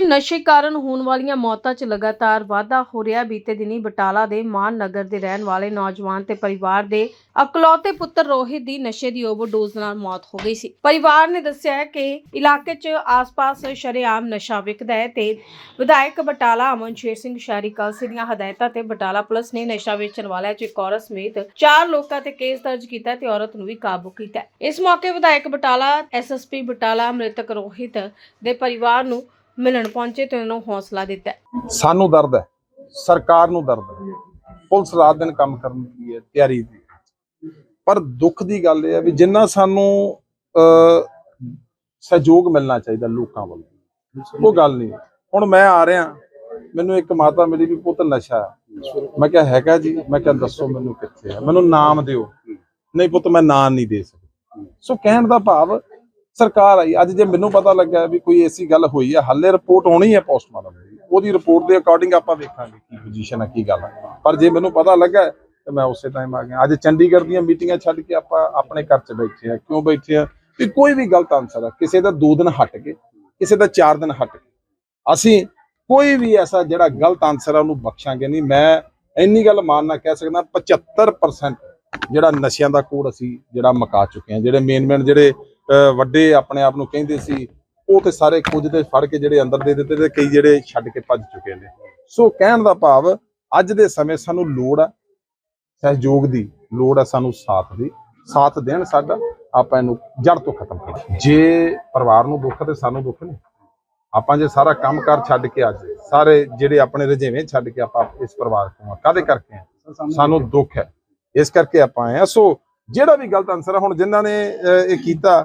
ਨਸ਼ੇ ਕਾਰਨ ਹੋਣ ਵਾਲੀਆਂ ਮੌਤਾਂ 'ਚ ਲਗਾਤਾਰ ਵਾਧਾ ਹੋ ਰਿਹਾ। ਬੀਤੇ ਦਿਨੀ ਬਟਾਲਾ ਦੇ ਮਾਨ ਨਗਰ ਦੇ ਰਹਿਣ ਵਾਲੇ ਨੌਜਵਾਨ ਤੇ ਪਰਿਵਾਰ ਦੇ ਇਕਲੌਤੇ ਪੁੱਤਰ ਰੋਹਿਤ ਦੀ ਨਸ਼ੇ ਦੀ ਓਵਰਡੋਜ਼ ਨਾਲ ਮੌਤ ਹੋ ਗਈ ਸੀ। ਪਰਿਵਾਰ ਨੇ ਦੱਸਿਆ ਹੈ ਕਿ ਇਲਾਕੇ 'ਚ ਆਸ-ਪਾਸ ਸ਼ਰੇਆਮ ਨਸ਼ਾ ਵਿਕਦਾ ਹੈ ਤੇ ਵਿਧਾਇਕ ਬਟਾਲਾ ਅਮਨਸ਼ੇਰ ਸਿੰਘ ਸ਼ਹਿਰੀ ਕਲਸੀ ਦੀਆਂ ਹਦਾਇਤਾਂ ਤੇ ਬਟਾਲਾ ਪੁਲਿਸ ਨੇ ਨਸ਼ਾ ਵੇਚਣ ਵਾਲਿਆਂ 'ਚ ਇੱਕ ਔਰਤ ਸਮੇਤ ਚਾਰ ਲੋਕਾਂ ਤੇ ਕੇਸ ਦਰਜ ਕੀਤਾ ਤੇ ਔਰਤ ਨੂੰ ਵੀ ਕਾਬੂ ਕੀਤਾ ਇਸ ਮੌਕੇ ਵਿਧਾਇਕ ਬਟਾਲਾ ਐਸਐਸਪੀ ਬਟਾਲਾ, ਮ੍ਰਿਤਕ ਰੋਹਿਤ ਦੇ ਪਰਿਵਾਰ ਨੂੰ ਮਿਲਣ ਪਹੁੰਚੇ ਤੇ ਉਹਨਾਂ ਨੂੰ ਹੌਸਲਾ ਦਿੱਤਾ। ਸਾਨੂੰ ਦਰਦ ਹੈ। ਸਰਕਾਰ ਨੂੰ ਦਰਦ ਹੈ। ਪੁਲਿਸ ਰਾਤ ਦਿਨ ਕੰਮ ਕਰਨ ਦੀ ਹੈ, ਤਿਆਰੀ ਦੀ ਪਰ ਦੁੱਖ ਦੀ ਗੱਲ ਇਹ ਹੈ ਵੀ ਜਿੰਨਾ ਸਾਨੂੰ ਸਹਿਯੋਗ ਮਿਲਣਾ ਚਾਹੀਦਾ ਲੋਕਾਂ ਵੱਲੋਂ, ਉਹ ਗੱਲ ਨਹੀਂ। ਹੁਣ ਮੈਂ ਆ ਰਿਹਾ, ਮੈਨੂੰ ਇੱਕ ਮਾਤਾ ਮਿਲੀ ਵੀ ਪੁੱਤ ਨਸ਼ਾ ਮੈਂ ਕਿਹਾ, ਹੈਗਾ ਜੀ। ਮੈਂ ਕਿਹਾ, ਦੱਸੋ ਮੈਨੂੰ ਕਿੱਥੇ ਹੈ। ਮੈਨੂੰ ਨਾਮ ਦਿਓ। ਨਹੀਂ ਪੁੱਤ, ਮੈਂ ਨਾਂ ਨਹੀਂ ਦੇ ਸਕਦਾ। ਸੋ ਕਹਿਣ ਦਾ ਭਾਵ ਸਰਕਾਰ ਆਈ। ਅੱਜ ਜੇ ਮੈਨੂੰ ਪਤਾ ਲੱਗਾ ਵੀ ਕੋਈ ਐਸੀ ਗੱਲ ਹੋਈ ਹੈ ਹਾਲੇ ਰਿਪੋਰਟ ਹੋਣੀ ਹੈ ਪੋਸਟਮਾਰਟਮ ਦੀ। ਉਹਦੀ ਰਿਪੋਰਟ ਦੇ ਅਕੋਰਡਿੰਗ ਆਪਾਂ ਵੇਖਾਂਗੇ ਕੀ ਪੋਜੀਸ਼ਨ ਹੈ ਕੀ ਗੱਲ ਹੈ ਪਰ ਜੇ ਮੈਨੂੰ ਪਤਾ ਲੱਗਾ ਹੈ, ਤੇ ਮੈਂ ਉਸੇ ਟਾਈਮ ਆ ਗਿਆ। ਅੱਜ ਚੰਡੀਗੜ੍ਹ ਦੀਆਂ ਮੀਟਿੰਗਾਂ ਛੱਡ ਕੇ ਆਪਾਂ ਆਪਣੇ ਘਰ 'ਚ ਬੈਠੇ ਆ। ਕਿਉਂ ਬੈਠੇ ਆ? ਵੀ ਕੋਈ ਵੀ ਗਲਤ ਆਨਸਰ ਆ। ਕਿਸੇ ਦਾ 2 ਦਿਨ ਹਟ ਕੇ ਕਿਸੇ ਦਾ 4 ਦਿਨ ਹਟ ਕੇ ਅਸੀਂ ਕੋਈ ਵੀ ਐਸਾ ਜਿਹੜਾ ਗਲਤ ਆਨਸਰ ਆ ਉਹਨੂੰ ਬਖਸ਼ਾਂਗੇ ਨਹੀਂ। ਮੈਂ ਇੰਨੀ ਗੱਲ ਮਾਨਣਾ ਕਹਿ ਸਕਦਾ 75% ਜਿਹੜਾ ਨਸ਼ਿਆਂ ਦਾ ਕੋਡ ਅਸੀਂ ਜਿਹੜਾ ਮਕਾ ਚੁੱਕੇ ਹਾਂ ਜਿਹੜੇ ਮੇਨ ਮੇਨ ਜਿਹੜੇ ਵੱਡੇ ਆਪਣੇ ਆਪ ਨੂੰ ਕਹਿੰਦੇ ਸੀ, ਉਹ ਤੇ ਸਾਰੇ ਕੁਝ ਤੇ ਫੜ ਕੇ ਜਿਹੜੇ ਅੰਦਰ ਦੇ ਦਿੱਤੇ ਤੇ ਕਈ ਜਿਹੜੇ ਛੱਡ ਕੇ ਭੱਜ ਚੁੱਕੇ ਨੇ। ਸੋ ਕਹਿਣ ਦਾ ਭਾਵ, ਅੱਜ ਦੇ ਸਮੇਂ ਸਾਨੂੰ ਲੋੜ ਆ, ਸਹਿਯੋਗ ਦੀ ਲੋੜ ਆ ਸਾਨੂੰ ਸਾਥ ਦੀ, ਸਾਥ ਦੇਣ ਸਾਡਾ, ਆਪਾਂ ਇਹਨੂੰ ਜੜ ਤੋਂ ਖਤਮ ਕਰੀਏ। ਜੇ ਪਰਿਵਾਰ ਨੂੰ ਦੁੱਖ ਤੇ ਸਾਨੂੰ ਦੁੱਖ ਨਹੀਂ, ਆਪਾਂ ਜੇ ਸਾਰਾ ਕੰਮ ਕੰਮਕਾਰ ਛੱਡ ਕੇ ਅੱਜ, ਸਾਰੇ ਜਿਹੜੇ ਆਪਣੇ ਰਜੇਵੇਂ ਛੱਡ ਕੇ ਆਪਾਂ ਇਸ ਪਰਿਵਾਰ ਤੋਂ ਕਾਦੇ ਕਰਕੇ ਆਏ? ਸਾਨੂੰ ਦੁੱਖ ਹੈ, ਇਸ ਕਰਕੇ ਆਪਾਂ ਆਏ ਆ। ਸੋ ਜਿਹੜਾ ਵੀ ਗਲਤ ਅਨਸਰ ਹੈ ਹੁਣ ਜਿਨ੍ਹਾਂ ਨੇ ਇਹ ਕੀਤਾ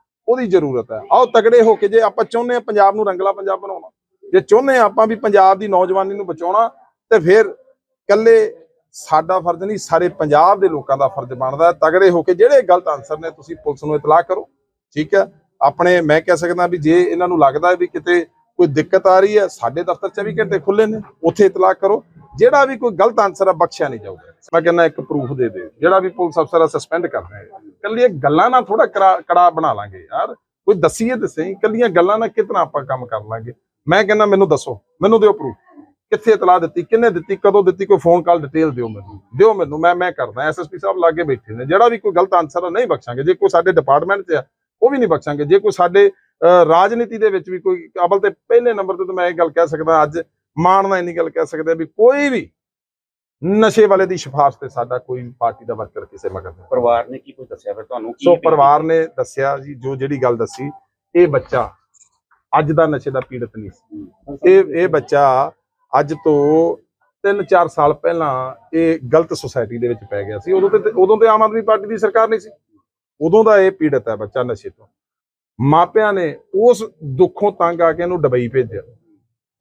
ਉਹਦੀ ਜ਼ਰੂਰਤ ਹੈ। ਆਓ ਤਗੜੇ ਹੋ ਕੇ ਜੇ ਆਪਾਂ ਚਾਹੁੰਦੇ ਆ ਪੰਜਾਬ ਨੂੰ ਰੰਗਲਾ ਪੰਜਾਬ ਬਣਾਉਣਾ, ਜੇ ਚਾਹੁੰਦੇ ਆ ਆਪਾਂ ਵੀ ਪੰਜਾਬ ਦੀ ਨੌਜਵਾਨੀ ਨੂੰ ਬਚਾਉਣਾ, ਤੇ ਫਿਰ ਕੱਲੇ ਸਾਡਾ ਫਰਜ਼ ਨਹੀਂ, ਸਾਰੇ ਪੰਜਾਬ ਦੇ ਲੋਕਾਂ ਦਾ ਫਰਜ਼ ਬਣਦਾ ਤਗੜੇ ਹੋ ਕੇ ਜਿਹੜੇ ਗਲਤ ਆਨਸਰ ਨੇ ਤੁਸੀਂ ਪੁਲਿਸ ਨੂੰ ਇਤਲਾਹ ਕਰੋ, ਠੀਕ ਹੈ? ਆਪਣੇ ਮੈਂ ਕਹਿ ਸਕਦਾ ਵੀ ਜੇ ਇਹਨਾਂ ਨੂੰ ਲੱਗਦਾ ਵੀ ਕਿਤੇ ਕੋਈ ਦਿੱਕਤ ਆ ਰਹੀ ਹੈ, ਸਾਡੇ ਦਫ਼ਤਰ 24 ਘੰਟੇ ਖੁੱਲੇ ਨੇ, ਉੱਥੇ ਇਤਲਾਹ ਕਰੋ। ਜਿਹੜਾ ਵੀ ਕੋਈ ਗਲਤ ਆਨਸਰ ਆ, ਬਖਸ਼ਿਆ ਨਹੀਂ ਜਾਊਗਾ। ਮੈਂ ਕਹਿੰਦਾ ਇੱਕ ਪ੍ਰੂਫ ਦੇ ਦੇ ਜਿਹੜਾ ਵੀ ਪੁਲਿਸ ਅਫਸਰ ਆ ਸਸਪੈਂਡ ਕਰ ਰਹੇ ਕੱਲੀ ਇਹ ਗੱਲਾਂ ਨਾਲ ਥੋੜਾ ਕੜਾ ਬਣਾ ਲਾਂਗੇ ਯਾਰ। ਕੋਈ ਦਸੀਏ ਤੇ ਸਹੀ ਕੱਲੀਆਂ ਗੱਲਾਂ ਨਾਲ ਕਿਤਨਾ ਆਪਾਂ ਕੰਮ ਕਰ ਲਾਂਗੇ? ਮੈਂ ਕਹਿੰਦਾ ਮੈਨੂੰ ਦੱਸੋ, ਮੈਨੂੰ ਦਿਓ ਪ੍ਰੂਫ ਕਿੱਥੇ ਇਤਲਾਹ ਦਿੱਤੀ ਕਿੰਨੇ ਦਿੱਤੀ, ਕਦੋਂ ਦਿੱਤੀ, ਕੋਈ ਫੋਨ ਕਾਲ ਡਿਟੇਲ ਦਿਓ ਮੈਨੂੰ। ਦਿਓ ਮੈਨੂੰ, ਮੈਂ ਮੈਂ ਕਰਦਾ ਐਸਐਸਪੀ ਸਾਹਿਬ ਲਾਗੇ ਬੈਠੇ ਨੇ। ਜਿਹੜਾ ਵੀ ਕੋਈ ਗਲਤ ਆਨਸਰ ਆ, ਨਹੀਂ ਬਖਸ਼ਾਂਗੇ। ਜੇ ਕੋਈ ਸਾਡੇ ਡਿਪਾਰਟਮੈਂਟ 'ਚ ਆ, ਉਹ ਵੀ ਨਹੀਂ ਬਖਸ਼ਾਂਗੇ। ਜੇ ਕੋਈ ਸਾਡੇ ਰਾਜਨੀਤੀ ਦੇ ਵਿੱਚ ਵੀ ਕੋਈ ਅਵਲ ਤੇ ਪਹਿਲੇ ਨੰਬਰ ਤੇ ਤਾਂ ਮੈਂ ਇਹ ਗੱਲ ਕਹਿ ਸਕਦਾ ਅੱਜ ਮਾਣ ਨਾਲ ਇੰਨੀ ਗੱਲ ਕਹਿ ਸਕਦੇ ਵੀ ਕੋਈ ਵੀ ਨਸ਼ੇ ਵਾਲੇ ਦੀ ਸਿਫਾਰਿਸ਼ ਤੇ ਸਾਡਾ ਕੋਈ ਪਾਰਟੀ ਦਾ ਵਰਕਰ ਕਿਸੇ ਮਗਰ ਨਹੀਂ। ਪਰਿਵਾਰ ਨੇ ਕੀ ਕੁਝ ਦੱਸਿਆ ਫਿਰ ਤੁਹਾਨੂੰ? ਸੋ ਪਰਿਵਾਰ ਨੇ ਦੱਸਿਆ ਜੀ ਜੋ ਜਿਹੜੀ ਗੱਲ ਦੱਸੀ ਇਹ ਬੱਚਾ ਅੱਜ ਦਾ ਨਸ਼ੇ ਦਾ ਪੀੜਤ ਨਹੀਂ ਸੀ। ਇਹ ਇਹ ਬੱਚਾ ਅੱਜ ਤੋਂ 3-4 ਸਾਲ ਪਹਿਲਾਂ ਇਹ ਗਲਤ ਸੁਸਾਇਟੀ ਦੇ ਵਿੱਚ ਪੈ ਗਿਆ ਸੀ। ਉਦੋਂ ਤੇ ਉਦੋਂ ਤੇ ਆਮ ਆਦਮੀ ਪਾਰਟੀ ਦੀ ਸਰਕਾਰ ਨਹੀਂ ਸੀ। ਉਦੋਂ ਦਾ ਇਹ ਪੀੜਤ ਹੈ ਬੱਚਾ ਨਸ਼ੇ ਤੋਂ। ਮਾਪਿਆਂ ਨੇ ਉਸ ਦੁੱਖੋਂ ਤੰਗ ਆ ਕੇ ਇਹਨੂੰ ਡਬਈ ਭੇਜਿਆ।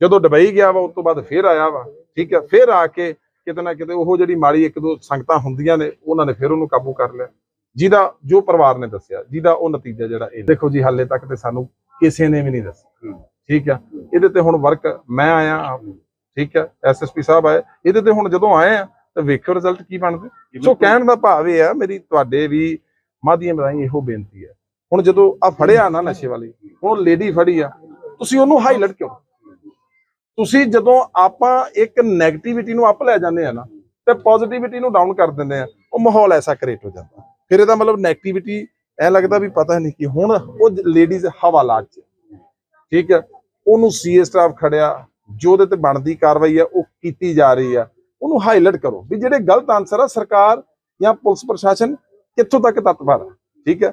ਜਦੋਂ ਡਬਈ ਗਿਆ ਵਾ ਉਸ ਤੋਂ ਬਾਅਦ ਫੇਰ ਆਇਆ ਵਾ ਠੀਕ ਹੈ ਫੇਰ ਆ ਕੇ ਕਿਤੇ ਨਾ ਕਿਤੇ ਉਹ ਜਿਹੜੀ ਮਾੜੀ ਇੱਕ ਦੋ ਸੰਗਤਾਂ ਹੁੰਦੀਆਂ ਨੇ ਉਹਨਾਂ ਨੇ ਫਿਰ ਉਹਨੂੰ ਕਾਬੂ ਕਰ ਲਿਆ। ਜਿਹਦਾ ਜੋ ਪਰਿਵਾਰ ਨੇ ਦੱਸਿਆ ਜਿਹਦਾ ਉਹ ਨਤੀਜਾ ਜਿਹੜਾ ਇਹ ਦੇਖੋ ਜੀ ਹਾਲੇ ਤੱਕ ਤੇ ਸਾਨੂੰ ਕਿਸੇ ਨੇ ਵੀ ਨਹੀਂ ਦੱਸਿਆ। ਠੀਕ ਆ ਇਹਦੇ ਤੇ ਹੁਣ ਵਰਕ ਮੈਂ ਆਇਆ ਠੀਕ ਆ ਐਸਐਸਪੀ ਸਾਹਿਬ ਆਏ। ਇਹਦੇ ਤੇ ਹੁਣ ਜਦੋਂ ਆਏ ਆ ਤਾਂ ਵੇਖੋ ਰਿਜ਼ਲਟ ਕੀ ਬਣਦੇ। ਸੋ ਕਹਿਣ ਦਾ ਭਾਵ ਇਹ ਆ ਮੇਰੀ ਤੁਹਾਡੇ ਵੀ ਮਾਧਿਅਮ ਰਾਹੀਂ ਇਹੋ ਬੇਨਤੀ ਹੈ ਹੁਣ ਜਦੋਂ ਆ ਫੜਿਆ ਨਾ ਨਸ਼ੇ ਵਾਲੀ, ਹੁਣ ਲੇਡੀ ਫੜੀ ਆ, ਤੁਸੀਂ ਉਹਨੂੰ ਹਾਈਲਾਈਟ ਕਿਉਂ? ਤੁਸੀਂ ਜਦੋਂ ਆਪਾਂ ਇੱਕ 네ਗੇਟਿਵਿਟੀ ਨੂੰ ਅਪ ਲੈ ਜਾਂਦੇ ਆ ਨਾ, ਤੇ ਪੋਜ਼ਿਟਿਵਿਟੀ ਨੂੰ ਡਾਊਨ ਕਰ ਦਿੰਦੇ ਆ, ਉਹ ਮਾਹੌਲ ਐਸਾ ਕ੍ਰੀਏਟ ਹੋ ਜਾਂਦਾ। ਫਿਰ ਇਹਦਾ ਮਤਲਬ 네ਗੇਟਿਵਿਟੀ ਐ ਲੱਗਦਾ ਵੀ ਪਤਾ ਨਹੀਂ ਕੀ, ਹੁਣ ਉਹ ਲੇਡੀਜ਼ ਹਵਾਲਾਤ ਚ ਠੀਕ ਹੈ ਉਹਨੂੰ ਸੀਏ ਸਟਾਫ ਖੜਿਆ, ਜੋ ਉਹਦੇ ਤੇ ਬਣਦੀ ਕਾਰਵਾਈ ਆ, ਉਹ ਕੀਤੀ ਜਾ ਰਹੀ ਆ। ਉਹਨੂੰ ਹਾਈਲਾਈਟ ਕਰੋ ਵੀ ਜਿਹੜੇ ਗਲਤ ਆਨਸਰ ਆ, ਸਰਕਾਰ ਜਾਂ ਪੁਲਿਸ ਪ੍ਰਸ਼ਾਸਨ ਕਿੱਥੋਂ ਤੱਕ ਤਤਪਰ ਆ। ਠੀਕ ਹੈ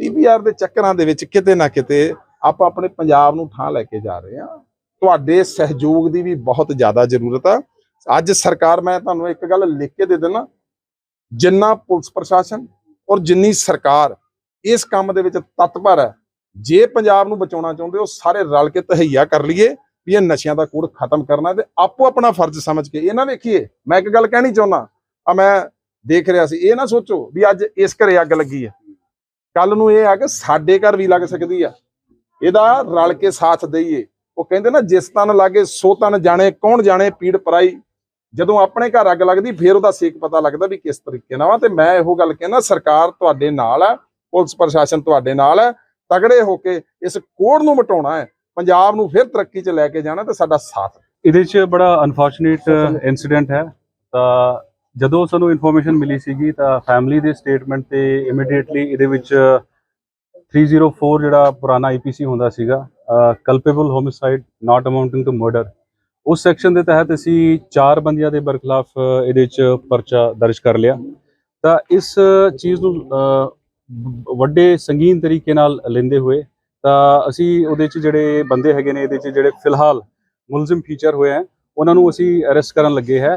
ਟੀਪੀਆਰ ਦੇ ਚੱਕਰਾਂ ਦੇ ਵਿੱਚ ਕਿਤੇ ਨਾ ਕਿਤੇ ਆਪਾਂ ਆਪਣੇ ਪੰਜਾਬ ਨੂੰ ਥਾਂ ਲੈ ਕੇ ਜਾ ਰਹੇ ਹਾਂ। ਤੁਹਾਡੇ ਸਹਿਯੋਗ ਦੀ ਵੀ ਬਹੁਤ ਜ਼ਿਆਦਾ ਜ਼ਰੂਰਤ ਆ। ਅੱਜ ਸਰਕਾਰ, ਮੈਂ ਤੁਹਾਨੂੰ ਇੱਕ ਗੱਲ ਲਿਖ ਕੇ ਦੇ ਦੇਣਾ ਜਿੰਨਾ ਪੁਲਿਸ ਪ੍ਰਸ਼ਾਸਨ ਔਰ ਜਿੰਨੀ ਸਰਕਾਰ ਇਸ ਕੰਮ ਦੇ ਵਿੱਚ ਤਤਪਰ ਹੈ, ਜੇ ਪੰਜਾਬ ਨੂੰ ਬਚਾਉਣਾ ਚਾਹੁੰਦੇ ਹੋ, ਸਾਰੇ ਰਲ ਕੇ ਤਹਈਆ ਕਰ ਲਈਏ ਵੀ ਇਹ ਨਸ਼ਿਆਂ ਦਾ ਕੂੜ ਖਤਮ ਕਰਨਾ ਤੇ ਆਪੋ ਆਪਣਾ ਫਰਜ਼ ਸਮਝ ਕੇ। ਇਹ ਨਾ ਵੇਖੀਏ, ਮੈਂ ਇੱਕ ਗੱਲ ਕਹਿਣੀ ਚਾਹੁੰਦਾ, ਆ ਮੈਂ ਦੇਖ ਰਿਹਾ ਸੀ, ਇਹ ਨਾ ਸੋਚੋ ਵੀ ਅੱਜ ਇਸ ਘਰੇ ਅੱਗ ਲੱਗੀ ਹੈ। ਕੱਲ ਨੂੰ ਇਹ ਆ ਕਿ ਸਾਡੇ ਘਰ ਵੀ ਲੱਗ ਸਕਦੀ ਆ। ਇਹਦਾ ਰਲ ਕੇ ਸਾਥ ਦਈਏ। ਉਹ ਕਹਿੰਦੇ ਨਾ ਜਿਸ ਤਨ ਲਾਗੇ ਸੋ ਤਨ ਜਾਣੇ ਕੌਣ ਜਾਣੇ ਪੀੜ ਪਰਾਈ। ਜਦੋਂ ਆਪਣੇ ਘਰ ਅੱਗ ਲੱਗਦੀ ਫਿਰ ਉਹਦਾ ਸੇਕ ਪਤਾ ਲੱਗਦਾ ਵੀ ਕਿਸ ਤਰੀਕੇ ਨਾਲ ਵਾ ਤੇ ਮੈਂ ਇਹੋ ਗੱਲ ਕਹਿੰਦਾ ਸਰਕਾਰ ਤੁਹਾਡੇ ਨਾਲ ਹੈ ਪੁਲਿਸ ਪ੍ਰਸ਼ਾਸਨ ਤੁਹਾਡੇ ਨਾਲ ਹੈ ਤਗੜੇ ਹੋ ਕੇ ਇਸ ਕੋੜ ਨੂੰ ਮਟਾਉਣਾ ਹੈ। ਪੰਜਾਬ ਨੂੰ ਫਿਰ ਤਰੱਕੀ 'ਚ ਲੈ ਕੇ ਜਾਣਾ ਤੇ ਸਾਡਾ ਸਾਥ। ਇਹਦੇ 'ਚ ਬੜਾ ਅਨਫੋਰਚੂਨੇਟ ਇਨਸੀਡੈਂਟ ਹੈ। ਤਾਂ ਜਦੋਂ ਸਾਨੂੰ ਇਨਫੋਰਮੇਸ਼ਨ ਮਿਲੀ ਸੀਗੀ ਤਾਂ ਫੈਮਿਲੀ ਦੇ ਸਟੇਟਮੈਂਟ ਤੇ ਇਮੀਡੀਏਟਲੀ ਇਹਦੇ ਵਿੱਚ 304 ਜਿਹੜਾ ਪੁਰਾਣਾ ਆਈਪੀਸੀ ਹੁੰਦਾ ਸੀਗਾ culpable homicide not amounting to murder ਉਸ ਸੈਕਸ਼ਨ ਦੇ ਤਹਿਤ ਅਸੀਂ ਚਾਰ ਬੰਦਿਆਂ ਦੇ ਬਰਖਲਾਫ ਇਹਦੇ 'ਚ ਪਰਚਾ ਦਰਜ ਕਰ ਲਿਆ। ਤਾਂ ਇਸ ਚੀਜ਼ ਨੂੰ ਵੱਡੇ ਸੰਗੀਨ ਤਰੀਕੇ ਨਾਲ ਲੈਂਦੇ ਹੋਏ ਤਾਂ ਅਸੀਂ ਉਹਦੇ 'ਚ ਜਿਹੜੇ ਬੰਦੇ ਹੈਗੇ ਨੇ, ਇਹਦੇ 'ਚ ਜਿਹੜੇ ਫਿਲਹਾਲ ਮੁਲਜ਼ਮ ਫੀਚਰ ਹੋਏ ਹੈ, ਉਹਨਾਂ ਨੂੰ ਅਸੀਂ ਅਰੈਸਟ ਕਰਨ ਲੱਗੇ ਹੈ।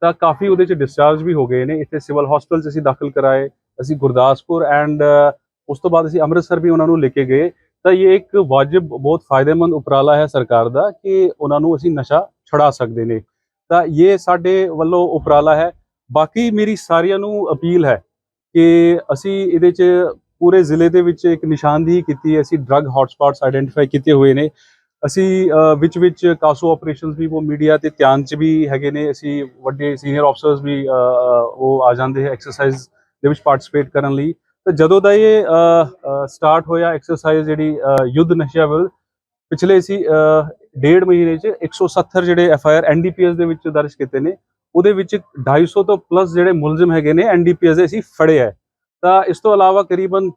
ਤਾਂ ਕਾਫੀ ਉਹਦੇ ਚ ਡਿਸਚਾਰਜ ਵੀ ਹੋ ਗਏ ਨੇ। ਇੱਥੇ ਸਿਵਲ ਹਸਪੀਟਲ ਚ ਅਸੀਂ ਦਾਖਲ ਕਰਾਏ, ਅਸੀਂ ਗੁਰਦਾਸਪੁਰ ਐਂਡ ਉਸ ਤੋਂ ਬਾਅਦ ਅਸੀਂ ਅੰਮ੍ਰਿਤਸਰ ਵੀ ਉਹਨਾਂ ਨੂੰ ਲੈ ਕੇ ਗਏ। ਤਾਂ ਇਹ ਇੱਕ ਵਾਜਿਬ, ਬਹੁਤ ਫਾਇਦੇਮੰਦ ਉਪਰਾਲਾ ਹੈ ਸਰਕਾਰ ਦਾ ਕਿ ਉਹਨਾਂ ਨੂੰ ਅਸੀਂ ਨਸ਼ਾ ਛੁਡਾ ਸਕਦੇ ਨੇ। ਤਾਂ ਇਹ ਸਾਡੇ ਵੱਲੋਂ ਉਪਰਾਲਾ ਹੈ। ਬਾਕੀ ਮੇਰੀ ਸਾਰਿਆਂ ਨੂੰ ਅਪੀਲ ਹੈ ਕਿ ਅਸੀਂ ਇਹਦੇ 'ਚ ਪੂਰੇ ਜ਼ਿਲ੍ਹੇ ਦੇ ਵਿੱਚ ਇੱਕ ਨਿਸ਼ਾਨਦੇਹੀ ਕੀਤੀ ਹੈ। ਅਸੀਂ ਡਰੱਗ ਹੌਟਸਪੌਟਸ ਆਈਡੈਂਟੀਫਾਈ ਕੀਤੇ ਹੋਏ ਨੇ। ਅਸੀਂ ਵਿੱਚ ਵਿੱਚ ਕਾਸੋ ਆਪਰੇਸ਼ਨਸ ਵੀ, ਉਹ ਮੀਡੀਆ ਤੇ ਧਿਆਨ 'ਚ ਵੀ ਹੈਗੇ ਨੇ। ਅਸੀਂ ਵੱਡੇ ਸੀਨੀਅਰ ਆਫਸਰਸ ਵੀ ਉਹ ਆ ਜਾਂਦੇ ਹੈ ਐਕਸਰਸਾਈਜ਼ ਦੇ ਵਿੱਚ ਪਾਰਟਿਸਿਪੇਟ ਕਰਨ ਲਈ। ਤਾਂ ਜਦੋਂ ਦਾ ਇਹ ਸਟਾਰਟ ਹੋਇਆ ਐਕਸਰਸਾਈਜ਼ ਜਿਹੜੀ ਯੁੱਧ ਨਸ਼ਿਆਂ ਵਿਰੁੱਧ ਪਿਛਲੇ ਅਸੀਂ ਡੇਢ ਮਹੀਨੇ 'ਚ 170 ਜਿਹੜੇ ਐਫ ਆਈ ਆਰ ਐਨਡੀਪੀਐਸ ਦੇ ਵਿੱਚ ਦਰਜ ਕੀਤੇ ਨੇ, ਉਹਦੇ ਵਿੱਚ 250 ਤੋਂ ਪਲੱਸ ਜਿਹੜੇ ਮੁਲਜ਼ਮ ਹੈਗੇ ਨੇ ਐਨਡੀਪੀਐਸ ਦੇ ਅਸੀਂ ਫੜੇ ਹੈ। ਤਾਂ ਇਸ ਤੋਂ ਇਲਾਵਾ ਕਰੀਬਨ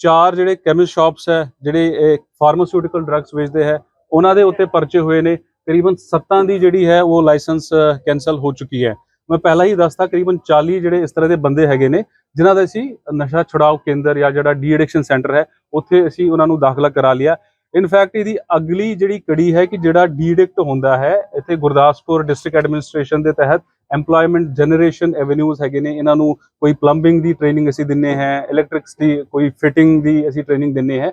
ਚਾਰ ਜਿਹੜੇ ਕੈਮਿਸਟ ਸ਼ਾਪਸ ਹੈ, ਜਿਹੜੇ ਫਾਰਮਾਸਿਊਟੀਕਲ ਡਰੱਗਸ ਵੇਚਦੇ ਹੈ ਉਹਨਾਂ ਦੇ ਉੱਤੇ ਪਰਚੇ ਹੋਏ ਨੇ। ਕਰੀਬਨ 7 ਦੀ ਜਿਹੜੀ ਹੈ ਉਹ ਲਾਇਸੈਂਸ ਕੈਨਸਲ ਹੋ ਚੁੱਕੀ ਹੈ। ਮੈਂ ਪਹਿਲਾਂ ਹੀ ਦੱਸਤਾ ਕਰੀਬਨ 40 ਜਿਹੜੇ ਇਸ ਤਰ੍ਹਾਂ ਦੇ ਬੰਦੇ ਹੈਗੇ ਨੇ, ਜਿਨ੍ਹਾਂ ਦਾ ਅਸੀਂ ਨਸ਼ਾ ਛੁਡਾਓ ਕੇਂਦਰ ਜਾਂ ਜਿਹੜਾ ਡੀ ਐਡਿਕਸ਼ਨ ਸੈਂਟਰ ਹੈ, ਉੱਥੇ ਅਸੀਂ ਉਹਨਾਂ ਨੂੰ ਦਾਖਲਾ ਕਰਾ ਲਿਆ। ਇਨਫੈਕਟ ਇਹਦੀ ਅਗਲੀ ਜਿਹੜੀ ਕੜੀ ਹੈ ਕਿ ਜਿਹੜਾ ਡੀ ਐਡਿਕਟ ਹੁੰਦਾ ਹੈ, ਇੱਥੇ ਗੁਰਦਾਸਪੁਰ ਡਿਸਟ੍ਰਿਕਟ ਐਡਮਿਨਿਸਟ੍ਰੇਸ਼ਨ ਦੇ ਤਹਿਤ ਐਮਪਲੋਇਮੈਂਟ ਜਨਰੇਸ਼ਨ ਐਵੇਨਿਊਜ਼ ਹੈਗੇ ਨੇ। ਇਹਨਾਂ ਨੂੰ ਕੋਈ ਪਲੰਬਿੰਗ ਦੀ ਟ੍ਰੇਨਿੰਗ ਅਸੀਂ ਦਿੰਨੇ ਹੈ ਇਲੈਕਟ੍ਰਿਕਸ ਦੀ ਕੋਈ ਫਿਟਿੰਗ ਦੀ ਅਸੀਂ ਟ੍ਰੇਨਿੰਗ ਦਿੰਨੇ ਹੈ।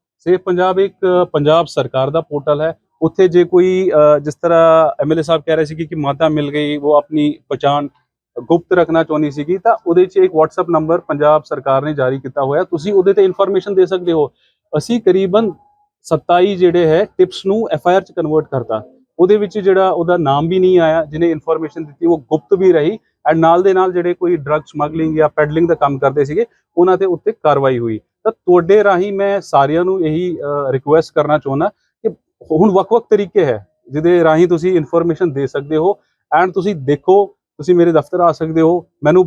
ਸੇਫ ਪੰਜਾਬ ਇੱਕ ਪੰਜਾਬ ਸਰਕਾਰ ਦਾ ਪੋਰਟਲ ਹੈ। ਉੱਥੇ ਜੇ ਕੋਈ ਜਿਸ ਤਰ੍ਹਾਂ ਐਮਐਲਏ ਸਾਹਿਬ ਕਹਿ ਰਹੇ ਸੀ ਕਿ ਮਾਤਾ ਮਿਲ ਗਈ, ਉਹ ਆਪਣੀ ਪਛਾਣ ਗੁਪਤ ਰੱਖਣਾ ਚਾਹੁੰਦੀ ਸੀਗੀ, ਤਾਂ ਉਹਦੇ 'ਚ ਇੱਕ WhatsApp ਨੰਬਰ ਪੰਜਾਬ ਸਰਕਾਰ ਨੇ ਜਾਰੀ ਕੀਤਾ ਹੋਇਆ। ਤੁਸੀਂ ਉਹਦੇ ਤੇ ਇਨਫੋਰਮੇਸ਼ਨ ਦੇ ਸਕਦੇ ਹੋ। ਅਸੀਂ ਕਰੀਬਨ 27 ਜਿਹੜੇ ਹੈ ਟਿਪਸ ਨੂੰ ਐਫ ਆਈ ਆਰ ਚ ਕਨਵਰਟ ਕਰਤਾ। ਉਹਦੇ ਵਿੱਚ ਜਿਹੜਾ ਉਹਦਾ ਨਾਮ ਵੀ ਨਹੀਂ ਆਇਆ, ਜਿਹਨੇ ਇਨਫੋਰਮੇਸ਼ਨ ਦਿੱਤੀ, ਉਹ ਗੁਪਤ ਵੀ ਰਹੀ ਐਂਡ ਨਾਲ ਦੇ ਨਾਲ ਜਿਹੜੇ ਕੋਈ ਡਰੱਗ ਸਮਗਲਿੰਗ ਜਾਂ ਪੈਡਲਿੰਗ ਦਾ ਕੰਮ ਕਰਦੇ ਸੀਗੇ, ਉਹਨਾਂ ਤੇ ਉੱਤੇ ਕਾਰਵਾਈ ਹੋਈ। ਤਾਂ ਤੁਹਾਡੇ ਰਾਹੀਂ ਮੈਂ ਸਾਰਿਆਂ ਨੂੰ ਇਹੀ ਰਿਕੁਐਸਟ ਕਰਨਾ ਚਾਹੁੰਦਾ ਕਿ ਹੁਣ ਵੱਖ-ਵੱਖ ਤਰੀਕੇ ਹੈ ਜਿਹਦੇ ਰਾਹੀਂ ਤੁਸੀਂ ਇਨਫੋਰਮੇਸ਼ਨ ਦੇ ਸਕਦੇ ਹੋ ਐਂਡ ਤੁਸੀਂ ਦੇਖੋ, ਤੁਸੀਂ ਮੇਰੇ ਦਫ਼ਤਰ ਆ ਸਕਦੇ ਹੋ, ਮੈਨੂੰ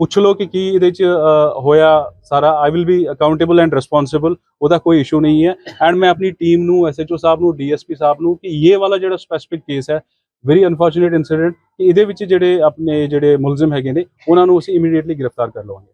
ਪੁੱਛ ਲਓ ਕਿ ਕੀ ਇਹਦੇ ਚ ਹੋਇਆ ਸਾਰਾ I will be accountable and responsible ਉਹਦਾ ਕੋਈ ਇਸ਼ੂ ਨਹੀਂ ਹੈ ਐਂਡ ਮੈਂ ਆਪਣੀ ਟੀਮ ਨੂੰ ਐਸਐਚਓ ਸਾਹਿਬ ਨੂੰ ਡੀਐਸਪੀ ਸਾਹਿਬ ਨੂੰ ਕਿ ਇਹ ਵਾਲਾ ਜਿਹੜਾ ਸਪੈਸਿਫਿਕ ਕੇਸ ਹੈ ਵੈਰੀ ਅਨਫੋਰਚੂਨੇਟ ਇਨਸੀਡੈਂਟ ਕਿ ਇਹਦੇ ਵਿੱਚ ਜਿਹੜੇ ਆਪਣੇ ਜਿਹੜੇ ਮੁਲਜ਼ਮ ਹੈਗੇ ਨੇ, ਉਹਨਾਂ ਨੂੰ ਅਸੀਂ ਇਮੀਡੀਏਟਲੀ ਗ੍ਰਿਫਤਾਰ ਕਰ ਲਵਾਂਗੇ।